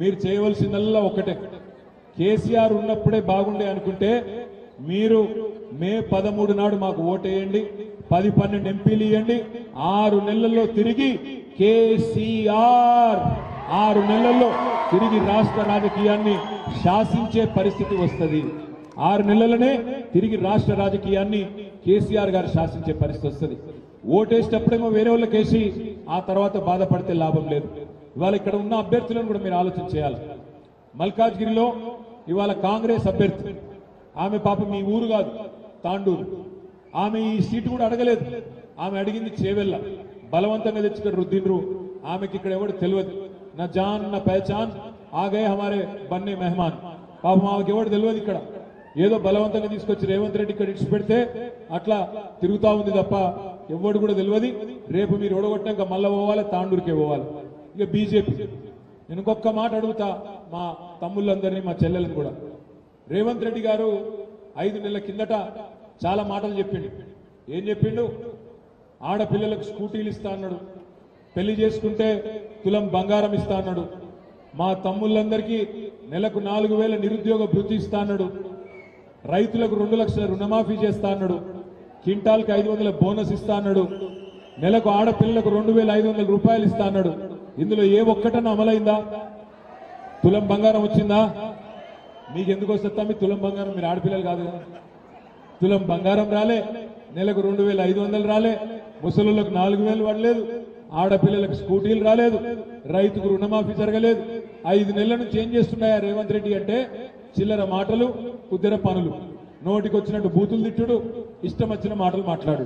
మీరు చేయవలసిందల్లా ఒకటే. కేసీఆర్ ఉన్నప్పుడే బాగుండే అనుకుంటే మీరు మే పదమూడు నాడు మాకు ఓటేయండి పది పన్నెండు ఎంపీలు ఇవ్వండి ఆరు నెలల్లో తిరిగి కేసీఆర్ ఆరు నెలల్లో తిరిగి రాష్ట్ర రాజకీయాన్ని శాసించే పరిస్థితి వస్తుంది. ఆరు నెలలనే తిరిగి రాష్ట్ర రాజకీయాన్ని కేసీఆర్ గారు శాసించే పరిస్థితి వస్తుంది. ఓటేసేటప్పుడేమో వేరే వాళ్ళకి వేసి ఆ తర్వాత బాధపడితే లాభం లేదు. ఇవాళ ఇక్కడ ఉన్న అభ్యర్థులను కూడా మీరు ఆలోచన చేయాలి. మల్కాజ్గిరిలో ఇవాళ కాంగ్రెస్ అభ్యర్థి. ఆమె పాప మీ ఊరు కాదు తాండూరు. ఆమె ఈ సీటు కూడా అడగలేదు. ఆమె అడిగింది చేవెళ్ళ. బలవంతంగా తెచ్చి ఇక్కడ రుద్దిండ్రు. ఆమెకి ఇక్కడ ఎవడు తెలియదు. నా జాన్ నా పహచాన్ ఆగే హమారే బన్నే మెహమాన్. పాపం ఆమెకి ఎవడు తెలియదు ఇక్కడ. ఏదో బలవంతంగా తీసుకొచ్చి రేవంత్ రెడ్డి ఇక్కడ ఇచ్చి పెడితే అట్లా తిరుగుతా ఉంది తప్ప ఎవడు కూడా తెలియదు. రేపు మీరు ఓడగొట్టాక మళ్ళా పోవాలి తాండూరుకే పోవాలి. ఇక బీజేపీ. నేను ఇంకొక మాట అడుగుతా మా తమ్ముళ్ళందరినీ మా చెల్లెలను కూడా. రేవంత్ రెడ్డి గారు ఐదు నెలల కిందట చాలా మాటలు చెప్పిండు. ఏం చెప్పిండు? ఆడపిల్లలకు స్కూటీలు ఇస్తా అన్నాడు. పెళ్ళి చేసుకుంటే తులం బంగారం ఇస్తా అన్నాడు. మా తమ్ముళ్ళందరికీ నెలకు నాలుగు వేల నిరుద్యోగ భృతి ఇస్తా అన్నాడు. రైతులకు రెండు లక్షల రుణమాఫీ చేస్తా అన్నాడు. క్వింటాల్కి ఐదు వందల బోనస్ ఇస్తా అన్నాడు. నెలకు ఆడపిల్లలకు రెండు వేల ఐదు వందల రూపాయలు ఇస్తా అన్నాడు. ఇందులో ఏ ఒక్కటన్నా అమలైందా? తులం బంగారం వచ్చిందా? మీకు ఎందుకు తమ్మి? తులం బంగారం మీరు ఆడపిల్లలు కాదు కదా. తులం బంగారం రాలే నెలకు రెండు వేల ఐదు వందలు రాలే ముసలులకు నాలుగు వేలు పడలేదు ఆడపిల్లలకు స్కూటీలు రాలేదు రైతుకు రుణమాఫీ జరగలేదు. ఐదు నెలల నుంచి ఏం చేస్తున్నాయా రేవంత్ రెడ్డి అంటే చిల్లర మాటలు కుద్దెర పనులు. నోటికొచ్చినట్టు బూతులు తిట్టుడు ఇష్టం వచ్చిన మాటలు మాట్లాడు